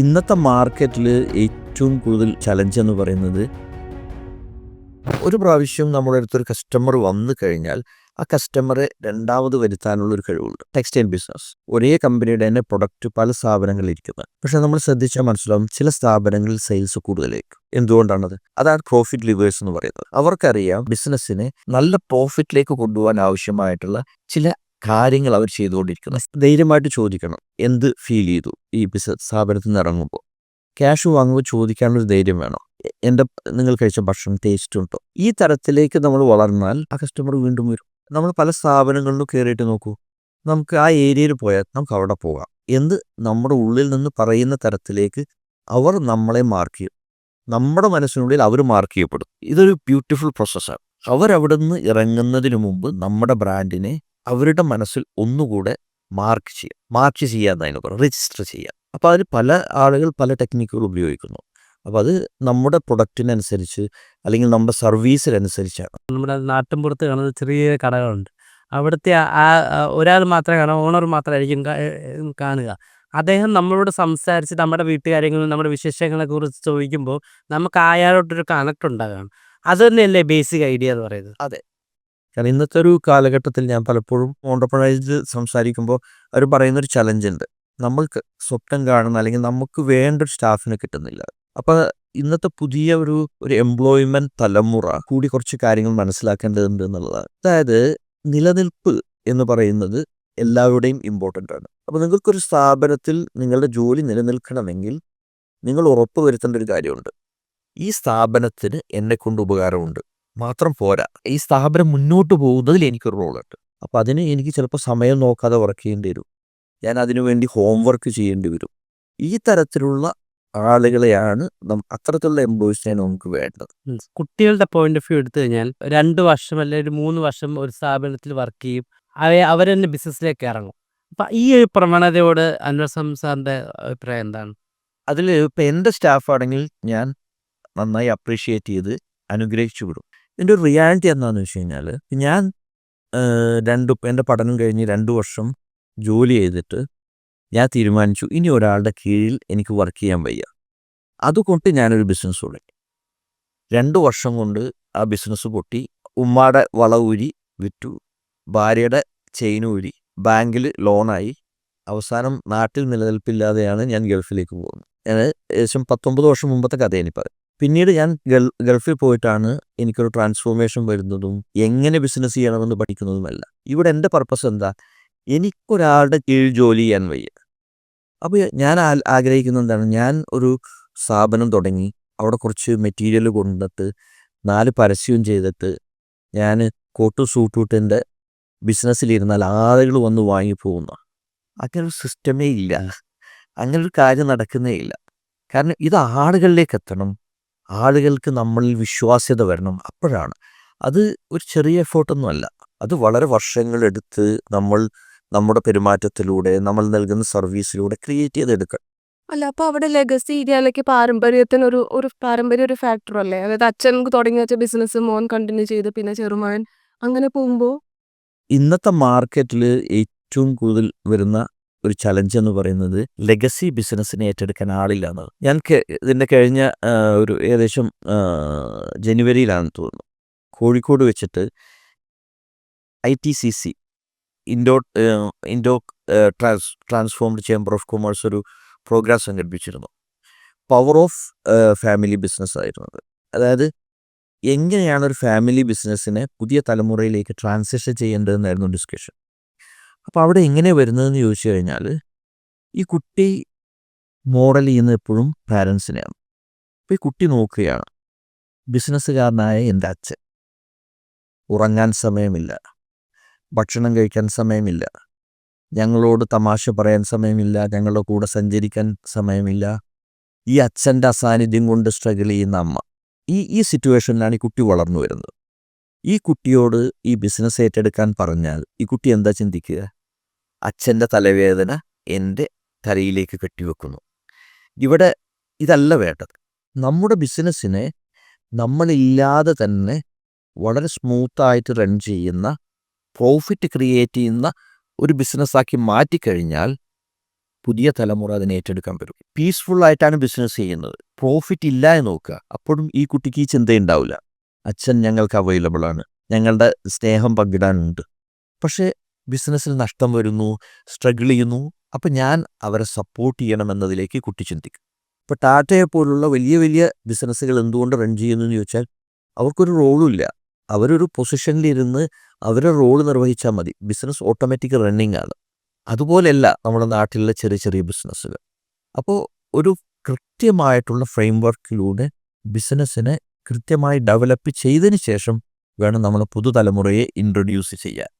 ഇന്നത്തെ മാർക്കറ്റിൽ ഏറ്റവും കൂടുതൽ ചലഞ്ച് എന്ന് പറയുന്നത് ഒരു പ്രാവശ്യം നമ്മുടെ അടുത്തൊരു കസ്റ്റമർ വന്നു കഴിഞ്ഞാൽ ആ കസ്റ്റമറെ രണ്ടാമത് വരുത്താനുള്ള ഒരു കഴിവുണ്ട്. ടെക്സ്റ്റൈൽ ബിസിനസ് ഒരേ കമ്പനിയുടെ തന്നെ പ്രൊഡക്റ്റ് പല സ്ഥാപനങ്ങളിൽ ഇരിക്കുന്നത് പക്ഷെ നമ്മൾ ശ്രദ്ധിച്ചാൽ മനസ്സിലാവും ചില സ്ഥാപനങ്ങളിൽ സെയിൽസ് കൂടുതലായിരിക്കും. എന്തുകൊണ്ടാണത്? അതാണ് പ്രോഫിറ്റ് ലിവേഴ്സ് എന്ന് പറയുന്നത്. അവർക്കറിയാം ബിസിനസ്സിനെ നല്ല പ്രോഫിറ്റിലേക്ക് കൊണ്ടുപോകാൻ ആവശ്യമായിട്ടുള്ള ചില കാര്യങ്ങൾ അവർ ചെയ്തുകൊണ്ടിരിക്കുന്നത്. ധൈര്യമായിട്ട് ചോദിക്കണം. എന്ത് ഫീൽ ചെയ്തു? ഈ ബിസിനസ് സ്ഥാപനത്തിൽ നിന്ന് ഇറങ്ങുമ്പോൾ. ക്യാഷ് വാങ്ങുമ്പോൾ ചോദിക്കാനുള്ളൊരു ധൈര്യം വേണം. എന്റെ നിങ്ങൾ കഴിച്ച ഭക്ഷണം ടേസ്റ്റ് ഉണ്ടോ? ഈ തരത്തിലേക്ക് നമ്മൾ വളർന്നാൽ ആ കസ്റ്റമർ വീണ്ടും വരും. നമ്മൾ പല സ്ഥാപനങ്ങളിലും കയറിയിട്ട് നോക്കൂ. നമുക്ക് ആ ഏരിയയിൽ പോയാൽ നമുക്ക് അവിടെ പോകാം. എന്ത്? നമ്മുടെ ഉള്ളിൽ നിന്ന് പറയുന്ന തരത്തിലേക്ക് അവർ നമ്മളെ മാർക്ക് ചെയ്യും. നമ്മുടെ മനസ്സിനുള്ളിൽ അവർ മാർക്ക് ചെയ്യപ്പെടും. ഇതൊരു ബ്യൂട്ടിഫുൾ പ്രോസസ്സാണ് അവരവിടെ നിന്ന് ഇറങ്ങുന്നതിന് മുമ്പ് നമ്മുടെ ബ്രാൻഡിനെ അവരുടെ മനസ്സിൽ ഒന്നുകൂടെ മാർക്ക് ചെയ്യാം മാർക്ക് ചെയ്യുക എന്നതിനെ പറയും രജിസ്റ്റർ ചെയ്യാം അപ്പോൾ അതിന് പല ആളുകൾ പല ടെക്നിക്കുകൾ ഉപയോഗിക്കുന്നു. അപ്പോൾ അത് നമ്മുടെ പ്രൊഡക്റ്റിനനുസരിച്ച് അല്ലെങ്കിൽ നമ്മുടെ സർവീസിനനുസരിച്ചാണ് നമ്മുടെ നാട്ടിൻപുറത്ത് കാണുന്ന ചെറിയ കടകളുണ്ട്. അവിടുത്തെ ആ- ഒരാൾ മാത്രമേ കാണാം ഓണർ മാത്രമായിരിക്കും കാണുക. അദ്ദേഹം നമ്മളോട് സംസാരിച്ച് നമ്മുടെ വീട്ടുകാര്യങ്ങളും നമ്മുടെ വിശേഷങ്ങളെ കുറിച്ച് ചോദിക്കുമ്പോൾ നമുക്ക് അയാളോട്ടൊരു കണക്ട് ഉണ്ടാകണം. അത് തന്നെയല്ലേ ബേസിക് ഐഡിയ എന്ന് പറയുന്നത്? കാരണം ഇന്നത്തെ ഒരു കാലഘട്ടത്തിൽ ഞാൻ പലപ്പോഴും ഓണ്ടർപ്രണൈസ് സംസാരിക്കുമ്പോൾ അവർ പറയുന്നൊരു ചലഞ്ച് ഉണ്ട്. നമ്മൾക്ക് സ്വപ്നം കാണുന്ന അല്ലെങ്കിൽ നമുക്ക് വേണ്ട ഒരു സ്റ്റാഫിനെ കിട്ടുന്നില്ല. അപ്പോൾ ഇന്നത്തെ പുതിയ ഒരു ഒരു എംപ്ലോയ്മെന്റ് തലമുറ കൂടി കുറച്ച് കാര്യങ്ങൾ മനസ്സിലാക്കേണ്ടതുണ്ട് എന്നുള്ളതാണ്. അതായത് നിലനിൽപ്പ് എന്ന് പറയുന്നത് എല്ലാവരുടെയും ഇമ്പോർട്ടന്റ് ആണ്. അപ്പോൾ നിങ്ങൾക്കൊരു സ്ഥാപനത്തിൽ നിങ്ങളുടെ ജോലി നിലനിൽക്കണമെങ്കിൽ നിങ്ങൾ ഉറപ്പ് വരുത്തേണ്ട ഒരു കാര്യമുണ്ട്. ഈ സ്ഥാപനത്തിന് എന്നെ കൊണ്ട് ഉപകാരമുണ്ട്. മാത്രം പോരാ. ഈ സ്ഥാപനം മുന്നോട്ട് പോകുന്നതിൽ എനിക്കൊരു റോളുണ്ട്. അപ്പം അതിന് എനിക്ക് ചിലപ്പോൾ സമയം നോക്കാതെ വർക്ക് ചെയ്യേണ്ടി വരും. ഞാൻ അതിനുവേണ്ടി ഹോം ഹോംവർക്ക് ചെയ്യേണ്ടി വരും. ഈ തരത്തിലുള്ള ആളുകളെയാണ് അത്തരത്തിലുള്ള എംപ്ലോയീസിനെ നമുക്ക് വേണ്ടത്. കുട്ടികളുടെ പോയിന്റ് ഓഫ് വ്യൂ എടുത്തു കഴിഞ്ഞാൽ രണ്ട് വർഷം അല്ലെങ്കിൽ ഒരു മൂന്ന് വർഷം ഒരു സ്ഥാപനത്തിൽ വർക്ക് ചെയ്യും. അവ അവർ തന്നെ ബിസിനസ്സിലേക്ക് ഇറങ്ങും. അപ്പം ഈ ഒരു പ്രവണതയോട് അൻവർ സാറിന്റെ അഭിപ്രായം എന്താണ്? അതിൽ ഇപ്പം എന്റെ സ്റ്റാഫാണെങ്കിൽ ഞാൻ നന്നായി അപ്രീഷിയേറ്റ് ചെയ്ത് അനുഗ്രഹിച്ചു വിടും. ഇതിന്റെ ഒരു റിയാലിറ്റി എന്താണെന്ന് വെച്ച് കഴിഞ്ഞാൽ ഞാൻ രണ്ട് എന്റെ പഠനം കഴിഞ്ഞ് രണ്ട് വർഷം ജോലി ചെയ്തിട്ട് ഞാൻ തീരുമാനിച്ചു ഇനി ഒരാളുടെ കീഴിൽ എനിക്ക് വർക്ക് ചെയ്യാൻ വയ്യ. അതുകൊണ്ട് ഞാനൊരു ബിസിനസ് തുടങ്ങി. രണ്ട് വർഷം കൊണ്ട് ആ ബിസിനസ് പൊട്ടി ഉമ്മയുടെ വള ഊരി വിറ്റു ഭാര്യയുടെ ചെയിൻ ഊരി ബാങ്കിൽ ലോണായി അവസാനം നാട്ടിൽ നിലനിൽപ്പില്ലാതെയാണ് ഞാൻ ഗൾഫിലേക്ക് പോകുന്നത്. ഏകദേശം പത്തൊമ്പത് വർഷം മുമ്പത്തെ കഥയാണ് ഇപ്പം പിന്നീട് ഞാൻ ഗൾ ഗൾഫിൽ പോയിട്ടാണ് എനിക്കൊരു ട്രാൻസ്ഫോർമേഷൻ വരുന്നതും എങ്ങനെ ബിസിനസ് ചെയ്യണമെന്ന് പഠിക്കുന്നതുമല്ല. ഇവിടെ എന്റെ പർപ്പസ് എന്താ? എനിക്കൊരാളുടെ കീഴിൽ ജോലി ചെയ്യാൻ വയ്യ. അപ്പോൾ ഞാൻ ആഗ്രഹിക്കുന്നത് എന്താണ്? ഞാൻ ഒരു സ്ഥാപനം തുടങ്ങി. അവിടെ കുറച്ച് മെറ്റീരിയൽ കൊണ്ടിട്ട് നാല് പരസ്യവും ചെയ്തിട്ട് ഞാൻ കോട്ടു സൂട്ടൂട്ടിന്റെ ബിസിനസ്സിലിരുന്നാൽ ആളുകൾ വന്ന് വാങ്ങിപ്പോകുന്ന. അങ്ങനെ ഒരു സിസ്റ്റമേ ഇല്ല. അങ്ങനെ ഒരു കാര്യം നടക്കുന്നേ ഇല്ല. കാരണം ഇത് ആളുകളിലേക്ക് എത്തണം. ആളുകൾക്ക് നമ്മളിൽ വിശ്വാസ്യത വരണം അപ്പോഴാണ്. അത് ഒരു ചെറിയ എഫേർട്ടൊന്നും അല്ല. അത് വളരെ വർഷങ്ങളെടുത്ത് നമ്മൾ നമ്മുടെ പെരുമാറ്റത്തിലൂടെ നമ്മൾ നൽകുന്ന സർവീസിലൂടെ ക്രിയേറ്റ് ചെയ്തെടുക്കണം. അല്ല അപ്പൊ അവിടെ ലെഗസി ഏരിയയിലേക്ക് പാരമ്പര്യത്തിന് ഒരു ഒരു പാരമ്പര്യ ഒരു ഫാക്ടർ അല്ലേ? അതായത് അച്ഛൻ തുടങ്ങി വെച്ച ബിസിനസ് മോൻ കണ്ടിന്യൂ ചെയ്ത് പിന്നെ ചെറുമകൻ അങ്ങനെ പോകുമ്പോൾ ഇന്നത്തെ മാർക്കറ്റിൽ ഏറ്റവും കൂടുതൽ വരുന്ന ഒരു ചലഞ്ച് എന്ന് പറയുന്നത് ലെഗസി ബിസിനസ്സിനെ ഏറ്റെടുക്കാൻ ആളില്ല എന്നത് ഞാൻ ഇതിന്റെ കഴിഞ്ഞ ഒരു ഏകദേശം ജനുവരിയിലാണ് ജനുവരിയിലാണെന്ന് തോന്നുന്നു. കോഴിക്കോട് വെച്ചിട്ട് I T C C Indo Indo trans transformed chamber of commerce ഒരു പ്രോഗ്രാം സംഘടിപ്പിച്ചിരുന്നു. പവർ ഓഫ് ഫാമിലി ബിസിനസ് ആയിരുന്നു അത്. അതായത് എങ്ങനെയാണ് ഒരു ഫാമിലി ബിസിനസ്സിനെ പുതിയ തലമുറയിലേക്ക് ട്രാൻസിഷൻ ചെയ്യേണ്ടതെന്നായിരുന്നു ഡിസ്കഷൻ അപ്പോൾ അവിടെ എങ്ങനെ വരുന്നതെന്ന് ചോദിച്ചു കഴിഞ്ഞാൽ ഈ കുട്ടി മോഡൽ ചെയ്യുന്നത് എപ്പോഴും പാരൻസിനെയാണ് അപ്പോൾ ഈ കുട്ടി നോക്കുകയാണ് ബിസിനസ്സുകാരനായ എന്റെ അച്ഛൻ. ഉറങ്ങാൻ സമയമില്ല ഭക്ഷണം കഴിക്കാൻ സമയമില്ല ഞങ്ങളോട് തമാശ പറയാൻ സമയമില്ല ഞങ്ങളുടെ കൂടെ സഞ്ചരിക്കാൻ സമയമില്ല ഈ അച്ഛന്റെ അസാന്നിധ്യം കൊണ്ട് സ്ട്രഗിൾ ചെയ്യുന്ന അമ്മ. ഈ ഈ സിറ്റുവേഷനിലാണ് ഈ കുട്ടി വളർന്നു വരുന്നത്. ഈ കുട്ടിയോട് ഈ ബിസിനസ് ഏറ്റെടുക്കാൻ പറഞ്ഞാൽ ഈ കുട്ടി എന്താ ചിന്തിക്കുക? അച്ഛന്റെ തലവേദന എന്റെ തലയിലേക്ക് കെട്ടിവെക്കുന്നു. ഇവിടെ ഇതല്ല വേണ്ടത്. നമ്മുടെ ബിസിനസ്സിനെ നമ്മളില്ലാതെ തന്നെ വളരെ സ്മൂത്തായിട്ട് റൺ ചെയ്യുന്ന പ്രോഫിറ്റ് ക്രിയേറ്റ് ചെയ്യുന്ന ഒരു ബിസിനസ്സാക്കി മാറ്റിക്കഴിഞ്ഞാൽ പുതിയ തലമുറ അതിനെ ഏറ്റെടുക്കാൻ വരും പീസ്ഫുള്ളായിട്ടാണ് ബിസിനസ് ചെയ്യുന്നത്. പ്രോഫിറ്റ് ഇല്ല എന്ന് നോക്കുക. അപ്പോഴും ഈ കുട്ടിക്ക് ഈ ചിന്തയുണ്ടാവില്ല അച്ഛൻ ഞങ്ങൾക്ക് അവൈലബിൾ ആണ്. ഞങ്ങളുടെ സ്നേഹം പങ്കിടാനുണ്ട്. പക്ഷേ ബിസിനസ്സിൽ നഷ്ടം വരുന്നു സ്ട്രഗിൾ ചെയ്യുന്നു അപ്പം ഞാൻ അവരെ സപ്പോർട്ട് ചെയ്യണമെന്നതിലേക്ക് കുട്ടി ചിന്തിക്കും ഇപ്പോൾ ടാറ്റയെ പോലുള്ള വലിയ വലിയ ബിസിനസ്സുകൾ എന്തുകൊണ്ട് റൺ ചെയ്യുന്നു എന്ന് ചോദിച്ചാൽ അവർക്കൊരു റോളും ഇല്ല. അവരൊരു പൊസിഷനിലിരുന്ന് അവരെ റോൾ നിർവഹിച്ചാൽ മതി. ബിസിനസ് ഓട്ടോമാറ്റിക് റണ്ണിങ് ആണ്. അതുപോലെയല്ല നമ്മുടെ നാട്ടിലെ ചെറിയ ചെറിയ ബിസിനസ്സുകൾ. അപ്പോൾ ഒരു കൃത്യമായിട്ടുള്ള ഫ്രെയിം വർക്കിലൂടെ ബിസിനസ്സിനെ കൃത്യമായി ഡെവലപ്പ് ചെയ്തതിന് ശേഷം വേണം നമ്മൾ പുതുതലമുറയെ ഇൻട്രൊഡ്യൂസ് ചെയ്യാൻ.